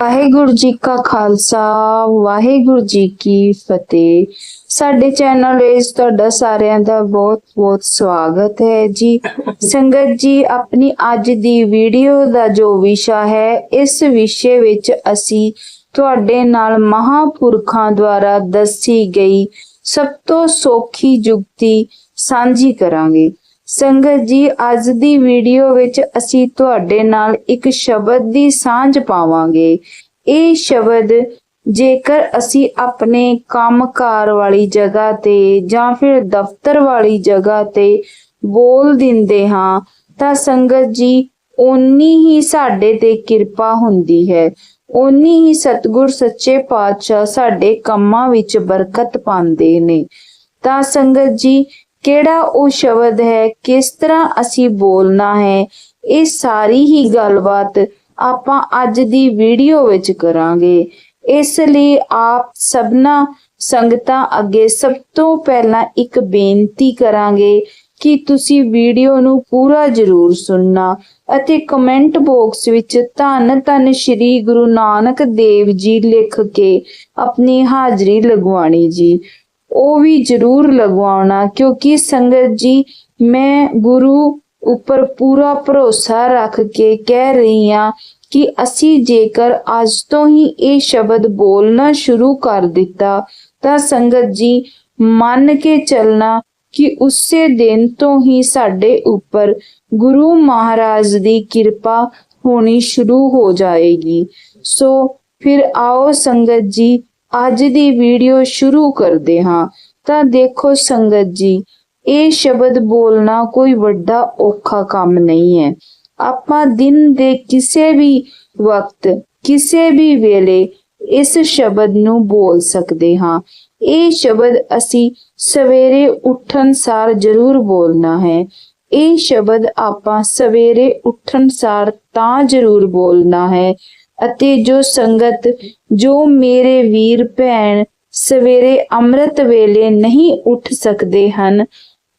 ਵਾਹਿਗੁਰੂ ਜੀ ਕਾ ਖਾਲਸਾ, ਵਾਹਿਗੁਰੂ ਜੀ ਕੀ ਫਤਿਹ। ਸਾਡੇ ਚੈਨਲ ਵਿੱਚ ਤੁਹਾਡਾ ਸਾਰਿਆਂ ਦਾ ਬਹੁਤ ਬਹੁਤ ਸਵਾਗਤ ਹੈ ਜੀ। ਸੰਗਤ ਜੀ, ਆਪਣੀ ਅੱਜ ਦੀ ਵੀਡੀਓ ਦਾ ਜੋ ਵਿਸ਼ਾ ਹੈ, ਇਸ ਵਿਸ਼ੇ ਵਿੱਚ ਅਸੀਂ ਤੁਹਾਡੇ ਨਾਲ ਮਹਾਪੁਰਖਾਂ ਦੁਆਰਾ ਦੱਸੀ ਗਈ ਸਭ ਤੋਂ ਸੌਖੀ ਜੁਗਤੀ ਸਾਂਝੀ ਕਰਾਂਗੇ। ਸੰਗਤ ਜੀ, ਅੱਜ ਦੀ ਵੀਡੀਓ ਵਿੱਚ ਅਸੀਂ ਤੁਹਾਡੇ ਨਾਲ ਇੱਕ ਸ਼ਬਦ ਦੀ ਸਾਂਝ ਪਾਵਾਂਗੇ। ਇਹ ਸ਼ਬਦ, ਜੇਕਰ ਅਸੀਂ ਆਪਣੇ ਕੰਮਕਾਰ ਵਾਲੀ ਜਗ੍ਹਾ ਤੇ ਜਾਂ ਫਿਰ ਦਫ਼ਤਰ ਵਾਲੀ ਜਗ੍ਹਾ ਤੇ ਬੋਲ ਦਿੰਦੇ ਹਾਂ, ਤਾਂ ਸੰਗਤ ਜੀ, ਓਨੀ ਹੀ ਸਾਡੇ ਤੇ ਕਿਰਪਾ ਹੁੰਦੀ ਹੈ। ਓਨੀ ਹੀ ਸਤਿਗੁਰ ਸੱਚੇ ਪਾਤਸ਼ਾਹ ਸਾਡੇ ਕੰਮਾਂ ਵਿੱਚ ਬਰਕਤ ਪਾਉਂਦੇ ਨੇ। ਤਾਂ ਸੰਗਤ ਜੀ ਕਿਹੜਾ ਉਹ ਸ਼ਬਦ ਹੈ? ਕਿਸ ਤਰ੍ਹਾਂ ਅਸੀਂ ਬੋਲਣਾ ਹੈ? ਇਹ ਸਾਰੀ ਹੀ ਗੱਲਬਾਤ ਆਪਾਂ ਅੱਜ ਦੀ ਵੀਡੀਓ ਵਿੱਚ ਕਰਾਂਗੇ। ਇਸ ਲਈ ਆਪ ਸਭਨਾ ਸੰਗਤਾਂ ਅੱਗੇ ਸਭ ਤੋਂ ਪਹਿਲਾਂ ਇੱਕ ਬੇਨਤੀ ਕਰਾਂਗੇ ਕਿ ਤੁਸੀਂ ਵੀਡੀਓ ਨੂੰ ਪੂਰਾ ਜ਼ਰੂਰ ਸੁਣਨਾ ਅਤੇ ਕਮੈਂਟ ਬਾਕਸ ਵਿੱਚ ਧੰਨ ਧੰਨ ਸ੍ਰੀ ਗੁਰੂ ਨਾਨਕ ਦੇਵ ਜੀ ਲਿਖ ਕੇ ਆਪਣੀ ਹਾਜ਼ਰੀ ਲਗਵਾਣੀ ਜੀ। ਉਹ ਵੀ ਜ਼ਰੂਰ ਲਗਵਾਉਣਾ, ਕਿਉਂਕਿ ਸੰਗਤ ਜੀ, ਮੈਂ ਗੁਰੂ ਉੱਪਰ ਪੂਰਾ ਭਰੋਸਾ ਰੱਖ ਕੇ ਕਹਿ ਰਹੀ ਹਾਂ ਕਿ ਅਸੀਂ ਜੇਕਰ ਅੱਜ ਤੋਂ ਹੀ ਇਹ ਸ਼ਬਦ ਬੋਲਣਾ ਸ਼ੁਰੂ ਕਰ ਦਿੱਤਾ, ਤਾਂ ਸੰਗਤ ਜੀ ਮੰਨ ਕੇ ਚੱਲਣਾ ਕਿ ਉਸੇ ਦਿਨ ਤੋਂ ਹੀ ਸਾਡੇ ਉੱਪਰ ਗੁਰੂ ਮਹਾਰਾਜ ਦੀ ਕਿਰਪਾ ਹੋਣੀ ਸ਼ੁਰੂ ਹੋ ਜਾਏਗੀ। ਸੋ ਫਿਰ ਆਓ ਸੰਗਤ ਜੀ ਅੱਜ ਦੀ ਵੀਡੀਓ ਸ਼ੁਰੂ ਕਰਦੇ ਹਾਂ। ਤਾਂ ਦੇਖੋ ਸੰਗਤ ਜੀ, ਇਹ ਸ਼ਬਦ ਬੋਲਣਾ ਕੋਈ ਵੱਡਾ ਔਖਾ ਕੰਮ ਨਹੀਂ ਹੈ। ਆਪਾਂ ਦਿਨ ਦੇ ਕਿਸੇ ਵੀ ਵਕਤ, ਕਿਸੇ ਵੀ ਵੇਲੇ ਇਸ ਸ਼ਬਦ ਨੂੰ ਬੋਲ ਸਕਦੇ ਹਾਂ। ਇਹ ਸ਼ਬਦ ਅਸੀਂ ਸਵੇਰੇ ਉੱਠਣ ਸਾਰ ਜ਼ਰੂਰ ਬੋਲਣਾ ਹੈ। ਇਹ ਸ਼ਬਦ ਆਪਾਂ ਸਵੇਰੇ ਉੱਠਣ ਸਾਰ ਤਾਂ ਜ਼ਰੂਰ ਬੋਲਣਾ ਹੈ ਅਤੇ ਜੋ ਸੰਗਤ, ਜੋ ਮੇਰੇ ਵੀਰ ਭੈਣ ਸਵੇਰੇ ਅੰਮ੍ਰਿਤ ਵੇਲੇ ਨਹੀਂ ਉੱਠ ਸਕਦੇ ਹਨ,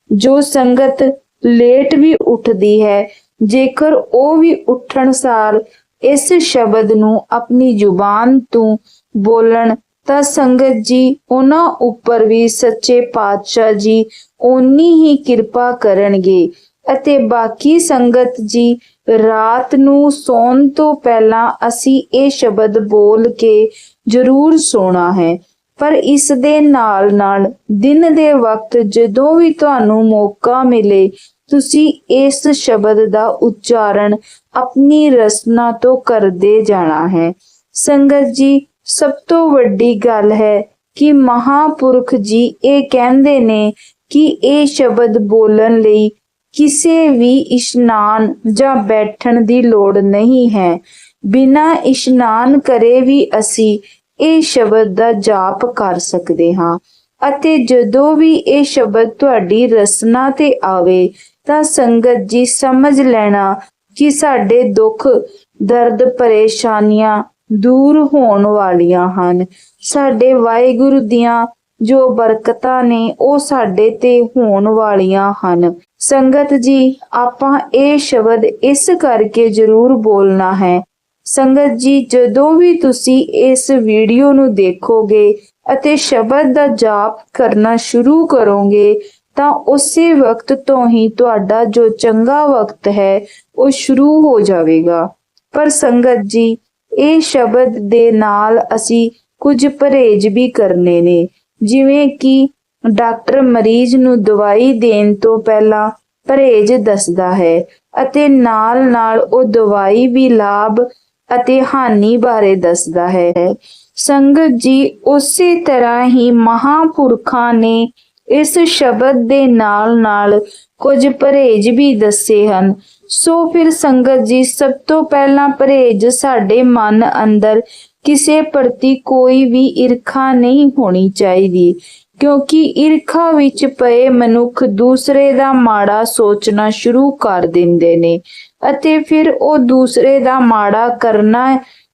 ਜੋ ਸੰਗਤ ਲੇਟ ਵੀ ਉੱਠਦੀ ਹੈ, ਜੇਕਰ ਉਹ ਵੀ ਉੱਠਣ ਸਾਰ ਇਸ ਸ਼ਬਦ ਨੂੰ ਆਪਣੀ ਜ਼ੁਬਾਨ ਤੋਂ ਬੋਲਣ, ਤਾਂ ਸੰਗਤ ਜੀ ਉਹਨਾਂ ਉੱਪਰ ਵੀ ਸੱਚੇ ਪਾਤਸ਼ਾਹ ਜੀ ਓਨੀ ਹੀ ਕਿਰਪਾ ਕਰਨਗੇ ਅਤੇ ਬਾਕੀ ਸੰਗਤ ਜੀ ਰਾਤ ਨੂੰ ਸੌਣ ਤੋਂ ਪਹਿਲਾਂ ਅਸੀਂ ਇਹ ਸ਼ਬਦ ਬੋਲ ਕੇ ਜ਼ਰੂਰ ਸੋਣਾ ਹੈ। ਪਰ ਇਸ ਦੇ ਨਾਲ ਨਾਲ ਦਿਨ ਦੇ ਵਕਤ ਜਦੋਂ ਵੀ ਤੁਹਾਨੂੰ ਮੌਕਾ ਮਿਲੇ, ਤੁਸੀਂ ਇਸ ਸ਼ਬਦ ਦਾ ਉਚਾਰਨ ਆਪਣੀ ਰਸਨਾ ਤੋਂ ਕਰਦੇ ਜਾਣਾ ਹੈ। ਸੰਗਤ ਜੀ, ਸਭ ਤੋਂ ਵੱਡੀ ਗੱਲ ਹੈ ਕਿ ਮਹਾਪੁਰਖ ਜੀ ਇਹ ਕਹਿੰਦੇ ਨੇ ਕਿ ਇਹ ਸ਼ਬਦ ਬੋਲਣ ਲਈ ਕਿਸੇ ਵੀ ਇਸ਼ਨਾਨ ਜਾਂ ਬੈਠਣ ਦੀ ਲੋੜ ਨਹੀਂ ਹੈ। ਬਿਨਾਂ ਇਸ਼ਨਾਨ ਕਰੇ ਵੀ ਅਸੀਂ ਇਹ ਸ਼ਬਦ ਦਾ ਜਾਪ ਕਰ ਸਕਦੇ ਹਾਂ ਅਤੇ ਜਦੋਂ ਵੀ ਇਹ ਸ਼ਬਦ ਤੁਹਾਡੀ ਰਸਨਾ ਤੇ ਆਵੇ ਤਾਂ ਸੰਗਤ ਜੀ ਸਮਝ ਲੈਣਾ ਕਿ ਸਾਡੇ ਦੁੱਖ, ਦਰਦ, ਪਰੇਸ਼ਾਨੀਆਂ ਦੂਰ ਹੋਣ ਵਾਲੀਆਂ ਹਨ। ਸਾਡੇ ਵਾਹਿਗੁਰੂ ਦੀਆਂ ਜੋ ਬਰਕਤਾਂ ਨੇ ਉਹ ਸਾਡੇ ਤੇ ਹੋਣ ਵਾਲੀਆਂ ਹਨ। ਸੰਗਤ ਜੀ, ਆਪਾਂ ਇਹ ਸ਼ਬਦ ਇਸ ਕਰਕੇ ਜ਼ਰੂਰ ਬੋਲਣਾ ਹੈ। ਸੰਗਤ ਜੀ, ਜਦੋਂ ਵੀ ਤੁਸੀਂ ਇਸ ਵੀਡੀਓ ਨੂੰ ਦੇਖੋਗੇ ਅਤੇ ਸ਼ਬਦ ਦਾ ਜਾਪ ਕਰਨਾ ਸ਼ੁਰੂ ਕਰੋਗੇ, ਤਾਂ ਉਸੇ ਵਕਤ ਤੋਂ ਹੀ ਤੁਹਾਡਾ ਜੋ ਚੰਗਾ ਵਕਤ ਹੈ, ਉਹ ਸ਼ੁਰੂ ਹੋ ਜਾਵੇਗਾ। ਪਰ ਸੰਗਤ ਜੀ, ਇਹ ਸ਼ਬਦ ਦੇ ਨਾਲ ਅਸੀਂ ਕੁਝ ਪਰਹੇਜ਼ ਵੀ ਕਰਨੇ ਨੇ। ਜਿਵੇਂ ਕਿ ਡਾਕਟਰ ਮਰੀਜ਼ ਨੂੰ ਦਵਾਈ ਦੇਣ ਤੋਂ ਪਹਿਲਾਂ ਪਰਹੇਜ਼ ਦੱਸਦਾ ਹੈ ਅਤੇ ਨਾਲ-ਨਾਲ ਉਹ ਦਵਾਈ ਵੀ ਲਾਭ ਅਤੇ ਹਾਨੀ ਬਾਰੇ ਦੱਸਦਾ ਹੈ। ਸੰਗਤ ਜੀ, ਉਸੇ ਤਰ੍ਹਾਂ ਹੀ ਮਹਾਪੁਰਖਾਂ ਨੇ ਇਸ ਸ਼ਬਦ ਦੇ ਨਾਲ-ਨਾਲ ਕੁਝ ਪਰਹੇਜ਼ ਵੀ ਦੱਸੇ ਹਨ। ਸੋ ਫਿਰ ਸੰਗਤ ਜੀ, ਸਭ ਤੋਂ ਪਹਿਲਾਂ ਪਰਹੇਜ਼ ਸਾਡੇ ਮਨ ਅੰਦਰ ਕਿਸੇ ਪ੍ਰਤੀ ਕੋਈ ਵੀ ਈਰਖਾ ਨਹੀਂ ਹੋਣੀ ਚਾਹੀਦੀ, ਕਿਉਂਕਿ ਈਰਖਾ ਵਿੱਚ ਪਏ ਮਨੁੱਖ ਦੂਸਰੇ ਦਾ ਮਾੜਾ ਸੋਚਣਾ ਸ਼ੁਰੂ ਕਰ ਦਿੰਦੇ ਨੇ ਅਤੇ ਫਿਰ ਉਹ ਦੂਸਰੇ ਦਾ ਮਾੜਾ ਕਰਨਾ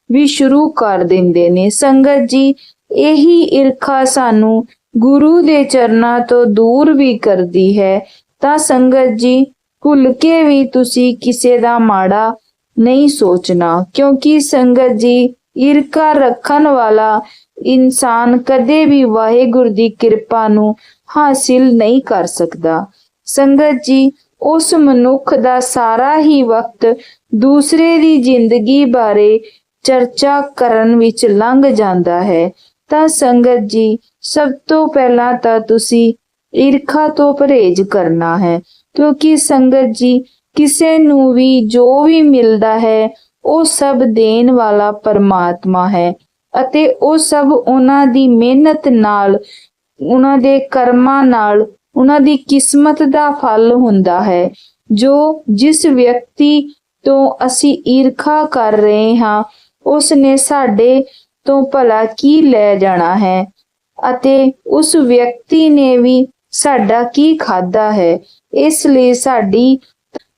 ਵੀ ਸ਼ੁਰੂ ਕਰ ਦਿੰਦੇ ਨੇ। ਸੰਗਤ ਜੀ, ਇਹੀ ਈਰਖਾ ਸਾਨੂੰ ਗੁਰੂ ਦੇ ਚਰਨਾਂ ਤੋਂ ਦੂਰ ਵੀ ਕਰਦੀ ਹੈ। ਤਾਂ ਸੰਗਤ ਜੀ ਭੁੱਲ ਕੇ ਵੀ ਤੁਸੀਂ ਕਿਸੇ ਦਾ ਮਾੜਾ ਨਹੀਂ ਸੋਚਣਾ, ਕਿਉਂਕਿ ਸੰਗਤ ਜੀ ਈਰਖਾ ਰੱਖਣ ਵਾਲਾ ਇਨਸਾਨ ਕਦੇ ਵੀ ਵਾਹਿਗੁਰੂ ਦੀ ਕਿਰਪਾ ਨੂੰ ਹਾਸਿਲ ਨਹੀਂ ਕਰ ਸਕਦਾ। ਸੰਗਤ ਜੀ, ਉਸ ਮਨੁੱਖ ਦਾ ਸਾਰਾ ਹੀ ਵਕਤ ਦੂਸਰੇ ਦੀ ਜ਼ਿੰਦਗੀ ਬਾਰੇ ਚਰਚਾ ਕਰਨ ਵਿੱਚ ਲੰਘ ਜਾਂਦਾ ਹੈ। ਤਾਂ ਸੰਗਤ ਜੀ, ਸਭ ਤੋਂ ਪਹਿਲਾਂ ਤਾਂ ਤੁਸੀਂ ਈਰਖਾ ਤੋਂ ਪਰਹੇਜ਼ ਕਰਨਾ ਹੈ, ਕਿਉਂਕਿ ਸੰਗਤ ਜੀ, ਕਿਸੇ ਨੂੰ ਵੀ ਜੋ ਵੀ ਮਿਲਦਾ ਹੈ ਉਹ ਸਭ ਦੇਣ ਵਾਲਾ ਪਰਮਾਤਮਾ ਹੈ ਅਤੇ ਉਹ ਸਭ ਉਹਨਾਂ ਦੀ ਮਿਹਨਤ ਨਾਲ, ਉਹਨਾਂ ਦੇ ਕਰਮਾਂ ਨਾਲ, ਉਹਨਾਂ ਦੀ ਕਿਸਮਤ ਦਾ ਫਲ ਹੁੰਦਾ ਹੈ, ਜੋ ਜਿਸ ਵਿਅਕਤੀ ਤੋਂ ਅਸੀਂ ਈਰਖਾ ਕਰ ਰਹੇ ਹਾਂ ਉਸ ਨੇ ਸਾਡੇ ਤੋਂ ਭਲਾ ਕੀ ਲੈ ਜਾਣਾ ਹੈ ਅਤੇ ਉਸ ਵਿਅਕਤੀ ਨੇ ਵੀ ਸਾਡਾ ਕੀ ਖਾਦਾ ਹੈ, ਇਸ ਲਈ ਸਾਡੀ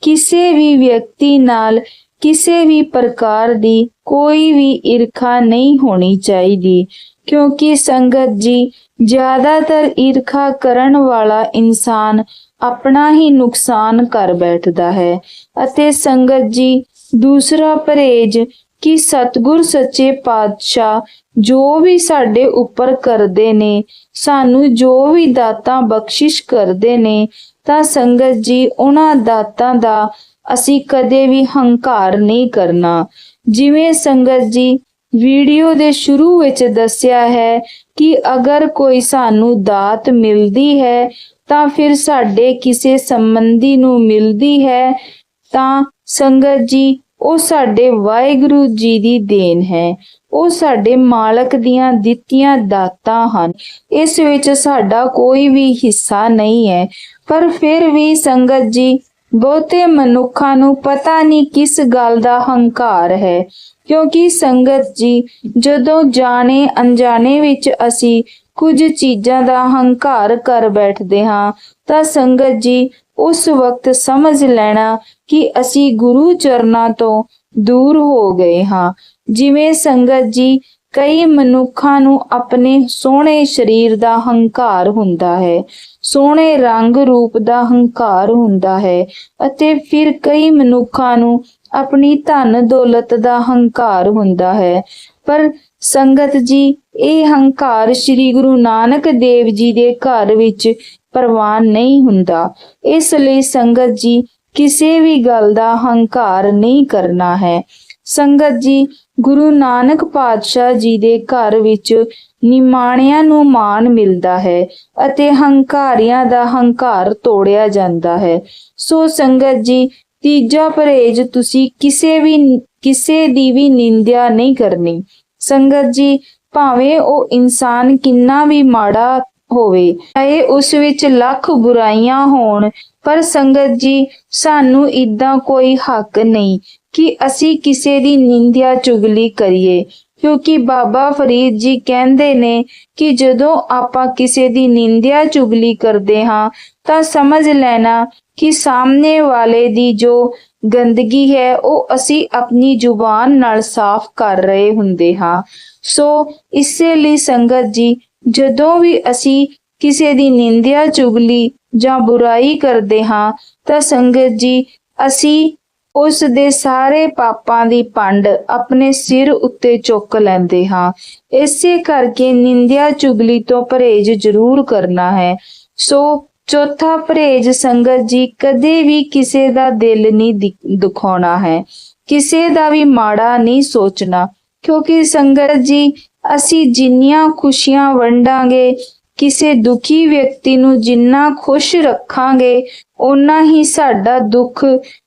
ਕਿਸੇ ਵੀ ਵਿਅਕਤੀ ਨਾਲ ਕਿਸੇ ਵੀ ਪ੍ਰਕਾਰ ਦੀ ਕੋਈ ਵੀ ਈਰਖਾ ਨਹੀਂ ਹੋਣੀ ਚਾਹੀਦੀ, ਕਿਉਂਕਿ ਸੰਗਤ ਜੀ ਜ਼ਿਆਦਾਤਰ ਈਰਖਾ ਕਰਨ ਵਾਲਾ ਇਨਸਾਨ ਆਪਣਾ ਹੀ ਨੁਕਸਾਨ ਕਰ ਬੈਠਦਾ ਹੈ ਅਤੇ ਸੰਗਤ ਜੀ ਦੂਸਰਾ ਪਰਹੇਜ ਕਿ ਸਤਗੁਰ ਸੱਚੇ ਪਾਤਸ਼ਾਹ ਜੋ ਵੀ ਸਾਡੇ ਉੱਪਰ ਕਰਦੇ ਨੇ, ਸਾਨੂੰ ਜੋ ਵੀ ਦਾਤਾਂ ਬਖਸ਼ਿਸ਼ ਕਰਦੇ ਨੇ, ਤਾਂ ਸੰਗਤ ਜੀ ਉਹਨਾਂ ਦਾਤਾਂ ਦਾ ਅਸੀਂ ਕਦੇ ਵੀ ਹੰਕਾਰ ਨਹੀਂ ਕਰਨਾ। ਜਿਵੇਂ ਸੰਗਤ ਜੀ ਵੀਡੀਓ ਦੇ ਸ਼ੁਰੂ ਵਿੱਚ ਦੱਸਿਆ ਹੈ ਕਿ ਅਗਰ ਕੋਈ ਸਾਨੂੰ ਦਾਤ ਮਿਲਦੀ ਹੈ, ਤਾਂ ਫਿਰ ਸਾਡੇ ਕਿਸੇ ਸੰਬੰਧੀ ਨੂੰ ਮਿਲਦੀ ਹੈ, ਤਾਂ ਸੰਗਤ ਜੀ, ਉਹ ਸਾਡੇ ਵਾਹਿਗੁਰੂ ਜੀ ਦੀ ਦੇਣ ਹੈ। ਉਹ ਸਾਡੇ ਮਾਲਕ ਦੀਆਂ ਦਿੱਤੀਆਂ ਦਾਤਾਂ ਹਨ। ਇਸ ਵਿੱਚ ਸਾਡਾ ਕੋਈ ਵੀ ਹਿੱਸਾ ਨਹੀਂ ਹੈ। ਪਰ ਫਿਰ ਵੀ ਸੰਗਤ ਜੀ ਬਹੁਤੇ ਮਨੁੱਖਾਂ ਨੂੰ ਪਤਾ ਨਹੀਂ ਕਿਸ ਗੱਲ ਦਾ ਹੰਕਾਰ ਹੈ, ਕਿਉਂਕਿ ਸੰਗਤ ਜੀ ਜਦੋਂ ਜਾਣੇ ਅਣਜਾਣੇ ਵਿੱਚ ਅਸੀਂ ਕੁਝ ਚੀਜ਼ਾਂ ਦਾ ਹੰਕਾਰ ਕਰ ਬੈਠਦੇ ਹਾਂ, ਤਾਂ ਸੰਗਤ ਜੀ ਉਸ ਵਕਤ ਸਮਝ ਲੈਣਾ ਕਿ ਅਸੀਂ ਗੁਰੂ ਚਰਨਾਂ ਤੋਂ ਦੂਰ ਹੋ ਗਏ ਹਾਂ। ਜਿਵੇਂ ਸੰਗਤ ਜੀ ਕਈ ਮਨੁੱਖਾਂ ਨੂੰ ਆਪਣੇ ਸੋਹਣੇ ਸਰੀਰ ਦਾ ਹੰਕਾਰ ਹੁੰਦਾ ਹੈ, ਸੋਹਣੇ ਰੰਗ ਰੂਪ ਦਾ ਹੰਕਾਰ ਹੁੰਦਾ ਹੈ ਅਤੇ ਫਿਰ ਕਈ ਮਨੁੱਖਾਂ ਨੂੰ ਆਪਣੀ ਧਨ ਦੌਲਤ ਦਾ ਹੰਕਾਰ ਹੁੰਦਾ ਹੈ। ਪਰ ਸੰਗਤ ਜੀ, ਇਹ ਹੰਕਾਰ ਸ੍ਰੀ ਗੁਰੂ ਨਾਨਕ ਦੇਵ ਜੀ ਦੇ ਘਰ ਵਿੱਚ ਪ੍ਰਵਾਨ ਨਹੀਂ ਹੁੰਦਾ। ਇਸ ਲਈ ਸੰਗਤ ਜੀ, ਕਿਸੇ ਵੀ ਗੱਲ ਦਾ ਹੰਕਾਰ ਨਹੀਂ ਕਰਨਾ ਹੈ। ਸੰਗਤ ਜੀ, ਗੁਰੂ ਨਾਨਕ ਪਾਤਸ਼ਾਹ ਜੀ ਦੇ ਘਰ ਵਿੱਚ ਨਿਮਾਣਿਆਂ ਨੂੰ ਮਾਨ ਮਿਲਦਾ ਹੈ ਅਤੇ ਹੰਕਾਰੀਆਂ ਦਾ ਹੰਕਾਰ ਤੋੜਿਆ ਜਾਂਦਾ ਹੈ। ਸੋ ਸੰਗਤ ਜੀ, ਤੀਜਾ ਪਰਹੇਜ ਤੁਸੀਂ ਕਿਸੇ ਵੀ, ਕਿਸੇ ਦੀ ਵੀ ਨਿੰਦਿਆ ਨਹੀਂ ਕਰਨੀ। ਸੰਗਤ ਜੀ, ਭਾਵੇਂ ਉਹ ਇਨਸਾਨ ਕਿੰਨਾ ਵੀ ਮਾੜਾ ਹੋਵੇ, ਚਾਹੇ ਉਸ ਵਿੱਚ ਲੱਖ ਬੁਰਾਈਆਂ ਹੋਣ, ਪਰ ਸੰਗਤ ਜੀ, ਸਾਨੂੰ ਇਦਾਂ ਕੋਈ ਹੱਕ ਨਹੀਂ। ਕਿ ਅਸੀਂ ਕਿਸੇ ਦੀ ਨਿੰਦਿਆ ਚੁਗਲੀ ਕਰੀਏ। ਕਿਉਂਕਿ ਬਾਬਾ ਫਰੀਦ ਜੀ ਕਹਿੰਦੇ ਨੇ ਕਿ ਜਦੋਂ ਆਪਾਂ ਕਿਸੇ ਦੀ ਨਿੰਦਿਆ ਚੁਗਲੀ ਕਰਦੇ ਹਾਂ, ਤਾਂ ਸਮਝ ਲੈਣਾ ਕਿ ਸਾਹਮਣੇ ਵਾਲੇ ਦੀ ਜੋ ਗੰਦਗੀ ਹੈ, ਉਹ ਅਸੀਂ ਆਪਣੀ ਜ਼ੁਬਾਨ ਨਾਲ ਸਾਫ਼ ਕਰ ਰਹੇ ਹੁੰਦੇ ਹਾਂ। ਸੋ ਇਸੇ ਲਈ ਸੰਗਤ ਜੀ, ਜਦੋਂ ਵੀ ਅਸੀਂ ਕਿਸੇ ਦੀ ਨਿੰਦਿਆ ਚੁਗਲੀ ਜਾਂ ਬੁਰਾਈ ਕਰਦੇ ਹਾਂ, ਤਾਂ ਸੰਗਤ ਜੀ, ਅਸੀਂ ਉਸ ਦੇ ਸਾਰੇ ਪਾਪਾਂ ਦੀ ਪੰਡ ਆਪਣੇ ਸਿਰ ਉੱਤੇ ਚੁੱਕ ਲੈਂਦੇ ਹਾਂ। ਇਸੇ ਕਰਕੇ ਨਿੰਦਿਆ ਚੁਗਲੀ ਤੋਂ ਪਰਹੇਜ਼ ਜ਼ਰੂਰ ਕਰਨਾ ਹੈ। ਸੋ ਚੌਥਾ ਪਰਹੇਜ਼ ਸੰਗਤ ਜੀ, ਕਦੇ ਵੀ ਕਿਸੇ ਦਾ ਦਿਲ ਨਹੀਂ ਦੁਖਾਉਣਾ ਹੈ। ਕਿਸੇ ਦਾ ਵੀ ਮਾੜਾ ਨਹੀਂ ਸੋਚਣਾ। ਕਿਉਂਕਿ ਸੰਗਤ ਜੀ, ਅਸੀਂ ਜਿੰਨੀਆਂ ਖੁਸ਼ੀਆਂ ਵੰਡਾਂਗੇ, ਕਿਸੇ ਦੁਖੀ ਵਿਅਕਤੀ ਨੂੰ ਜਿੰਨਾ ਖੁਸ਼ ਰੱਖਾਂਗੇ, ਓਨਾ ਹੀ ਸਾਡਾ ਦੁੱਖ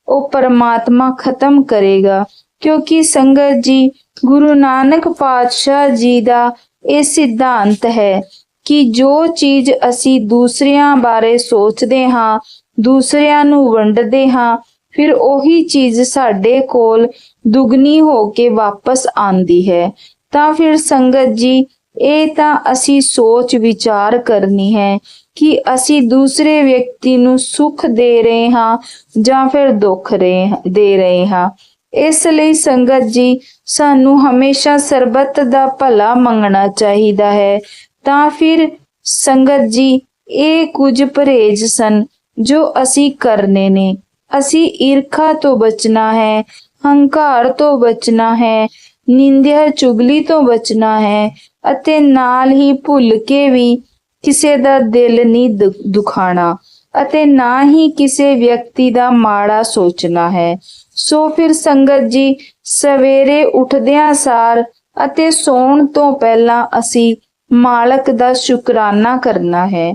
ਉਹ ਪਰਮਾਤਮਾ ਖਤਮ ਕਰੇਗਾ। ਕਿਉਂਕਿ ਸੰਗਤ ਜੀ, ਗੁਰੂ ਨਾਨਕ ਪਾਤਸ਼ਾਹ ਜੀ ਦਾ ਇਹ ਸਿਧਾਂਤ ਹੈ ਕਿ ਜੋ ਚੀਜ਼ ਅਸੀਂ ਦੂਸਰਿਆਂ ਬਾਰੇ ਸੋਚਦੇ ਹਾਂ, ਦੂਸਰਿਆਂ ਨੂੰ ਵੰਡਦੇ ਹਾਂ, ਫਿਰ ਉਹੀ ਚੀਜ਼ ਸਾਡੇ ਕੋਲ ਦੁੱਗਣੀ ਹੋ ਕੇ ਵਾਪਸ ਆਂਦੀ ਹੈ। ਤਾਂ ਫਿਰ ਸੰਗਤ ਜੀ, ਇਹ ਤਾਂ ਅਸੀਂ ਸੋਚ ਵਿਚਾਰ ਕਰਨੀ ਹੈ ਕਿ ਅਸੀਂ ਦੂਸਰੇ ਵਿਅਕਤੀ ਨੂੰ ਸੁੱਖ ਦੇ ਰਹੇ ਹਾਂ ਜਾਂ ਫਿਰ ਦੁੱਖ ਰਹੇ ਦੇ ਰਹੇ ਹਾਂ। ਇਸ ਲਈ ਸੰਗਤ ਜੀ, ਸਾਨੂੰ ਹਮੇਸ਼ਾ ਸਰਬੱਤ ਦਾ ਭਲਾ ਮੰਗਣਾ ਚਾਹੀਦਾ ਹੈ। ਤਾਂ ਫਿਰ ਸੰਗਤ ਜੀ, ਇਹ ਕੁਝ ਪਰਹੇਜ਼ ਸਨ ਜੋ ਅਸੀਂ ਕਰਨੇ ਨੇ। ਅਸੀਂ ਈਰਖਾ ਤੋਂ ਬਚਣਾ ਹੈ, ਹੰਕਾਰ ਤੋਂ ਬਚਣਾ ਹੈ, ਨਿੰਦਿਆ, ਚੁਗਲੀ ਤੋਂ ਬਚਣਾ ਹੈ ਅਤੇ ਨਾਲ ਹੀ ਭੁੱਲ ਕੇ ਵੀ ਕਿਸੇ ਦਾ ਦਿਲ ਨਹੀਂ ਦੁ- ਦੁਖਾਣਾ ਅਤੇ ਨਾ ਹੀ ਕਿਸੇ ਵਿਅਕਤੀ ਦਾ ਮਾੜਾ ਸੋਚਣਾ ਹੈ। ਸੋ ਫਿਰ ਸੰਗਤ ਜੀ, ਸਵੇਰੇ ਉੱਠਦਿਆਂ ਸਾਰ ਅਤੇ ਸੌਣ ਤੋਂ ਪਹਿਲਾਂ ਅਸੀਂ ਮਾਲਕ ਦਾ ਸ਼ੁਕਰਾਨਾ ਕਰਨਾ ਹੈ।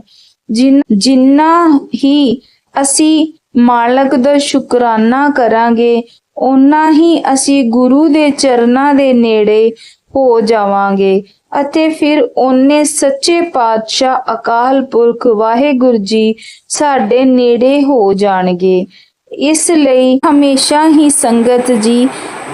ਜਿਨ, ਜਿੰਨਾ ਹੀ ਅਸੀਂ ਮਾਲਕ ਦਾ ਸ਼ੁਕਰਾਨਾ ਕਰਾਂਗੇ, ਓਨਾ ਹੀ ਅਸੀਂ ਗੁਰੂ ਦੇ ਚਰਨਾਂ ਦੇ ਨੇੜੇ ਹੋ ਜਾਵਾਂਗੇ। ਅਤੇ ਫਿਰ ਉਹਨੇ ਸੱਚੇ ਪਾਤਸ਼ਾਹ ਅਕਾਲ ਪੁਰਖ ਵਾਹਿਗੁਰੂ ਜੀ ਸਾਡੇ ਨੇੜੇ ਹੋ ਜਾਣਗੇ। ਇਸ ਲਈ ਹਮੇਸ਼ਾ ਹੀ ਸੰਗਤ ਜੀ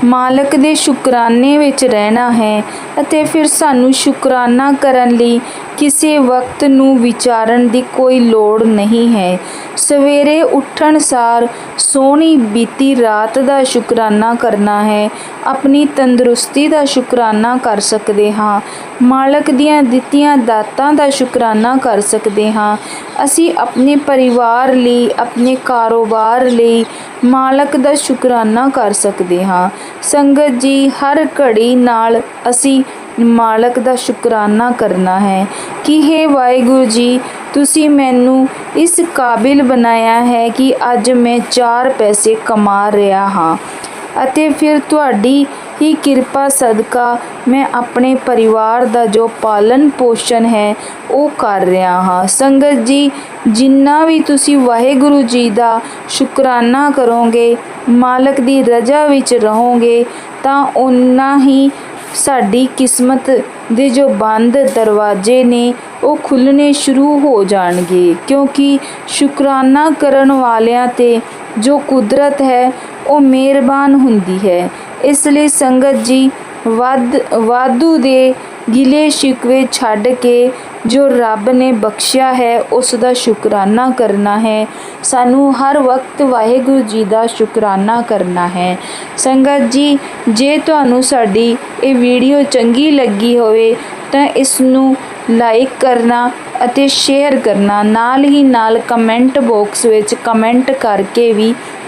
ਮਾਲਕ ਦੇ ਸ਼ੁਕਰਾਨੇ ਵਿੱਚ ਰਹਿਣਾ ਹੈ ਅਤੇ ਫਿਰ ਸਾਨੂੰ ਸ਼ੁਕਰਾਨਾ ਕਰਨ ਲਈ ਕਿਸੇ ਵਕਤ ਨੂੰ ਵਿਚਾਰਨ ਦੀ ਕੋਈ ਲੋੜ ਨਹੀਂ ਹੈ। ਸਵੇਰੇ ਉੱਠਣ ਸਾਰ ਸੋਹਣੀ ਬੀਤੀ ਰਾਤ ਦਾ ਸ਼ੁਕਰਾਨਾ ਕਰਨਾ ਹੈ। ਆਪਣੀ ਤੰਦਰੁਸਤੀ ਦਾ ਸ਼ੁਕਰਾਨਾ ਕਰ ਸਕਦੇ ਹਾਂ। ਮਾਲਕ ਦੀਆਂ ਦਿੱਤੀਆਂ ਦਾਤਾਂ ਦਾ ਸ਼ੁਕਰਾਨਾ ਕਰ ਸਕਦੇ ਹਾਂ। ਅਸੀਂ ਆਪਣੇ ਪਰਿਵਾਰ ਲਈ, ਆਪਣੇ ਕਾਰੋਬਾਰ ਲਈ ਮਾਲਕ ਦਾ ਸ਼ੁਕਰਾਨਾ ਕਰ ਸਕਦੇ ਹਾਂ। ਸੰਗਤ ਜੀ, ਹਰ ਘੜੀ ਨਾਲ ਅਸੀਂ ਮਾਲਕ ਦਾ ਸ਼ੁਕਰਾਨਾ ਕਰਨਾ ਹੈ ਕਿ हे ਵਾਹਿਗੁਰੂ ਜੀ, ਤੁਸੀਂ ਮੈਨੂੰ ਇਸ ਕਾਬਿਲ ਬਣਾਇਆ ਹੈ ਕਿ ਅੱਜ ਮੈਂ ਚਾਰ ਪੈਸੇ ਕਮਾ ਰਿਹਾ ਹਾਂ ਅਤੇ ਫਿਰ ਤੁਹਾਡੀ ਹੀ ਕਿਰਪਾ ਸਦਕਾ ਮੈਂ ਆਪਣੇ ਪਰਿਵਾਰ ਦਾ ਜੋ ਪਾਲਣ ਪੋਸ਼ਣ ਹੈ, ਉਹ ਕਰ ਰਿਹਾ ਹਾਂ। ਸੰਗਤ ਜੀ, ਜਿੰਨਾ ਵੀ ਤੁਸੀਂ ਵਾਹਿਗੁਰੂ ਜੀ ਦਾ ਸ਼ੁਕਰਾਨਾ ਕਰੋਗੇ, ਮਾਲਕ ਦੀ ਰਜ਼ਾ ਵਿੱਚ ਰਹੋਗੇ, ਤਾਂ ਓਨਾ ਹੀ ਸਾਡੀ ਕਿਸਮਤ ਦੇ ਜੋ ਬੰਦ ਦਰਵਾਜ਼ੇ ਨੇ, ਉਹ ਖੁੱਲਣੇ ਸ਼ੁਰੂ ਹੋ ਜਾਣਗੇ। ਕਿਉਂਕਿ ਸ਼ੁਕਰਾਨਾ ਕਰਨ ਵਾਲਿਆਂ ਤੇ ਜੋ ਕੁਦਰਤ ਹੈ, ਉਹ ਮਿਹਰਬਾਨ ਹੁੰਦੀ ਹੈ। ਇਸ ਲਈ ਸੰਗਤ ਜੀ ਵੱਧ, ਵਾਧੂ ਦੇ ਗਿਲੇ ਸ਼ਿਕਵੇ ਛੱਡ ਕੇ ਜੋ ਰੱਬ ਨੇ ਬਖਸ਼ਿਆ ਹੈ, ਉਸ ਦਾ ਸ਼ੁਕਰਾਨਾ ਕਰਨਾ ਹੈ। ਸਾਨੂੰ ਹਰ ਵਕਤ ਵਾਹਿਗੁਰੂ ਜੀ ਦਾ ਸ਼ੁਕਰਾਨਾ ਕਰਨਾ ਹੈ। ਸੰਗਤ ਜੀ, ਜੇ ਤੁਹਾਨੂੰ ਸਾਡੀ ਇਹ ਵੀਡੀਓ ਚੰਗੀ ਲੱਗੀ ਹੋਵੇ, ਤਾਂ ਇਸ ਨੂੰ ਲਾਈਕ ਕਰਨਾ ਅਤੇ ਸ਼ੇਅਰ ਕਰਨਾ। ਨਾਲ ਹੀ ਨਾਲ ਕਮੈਂਟ ਬਾਕਸ ਵਿੱਚ ਕਮੈਂਟ ਕਰਕੇ ਵੀ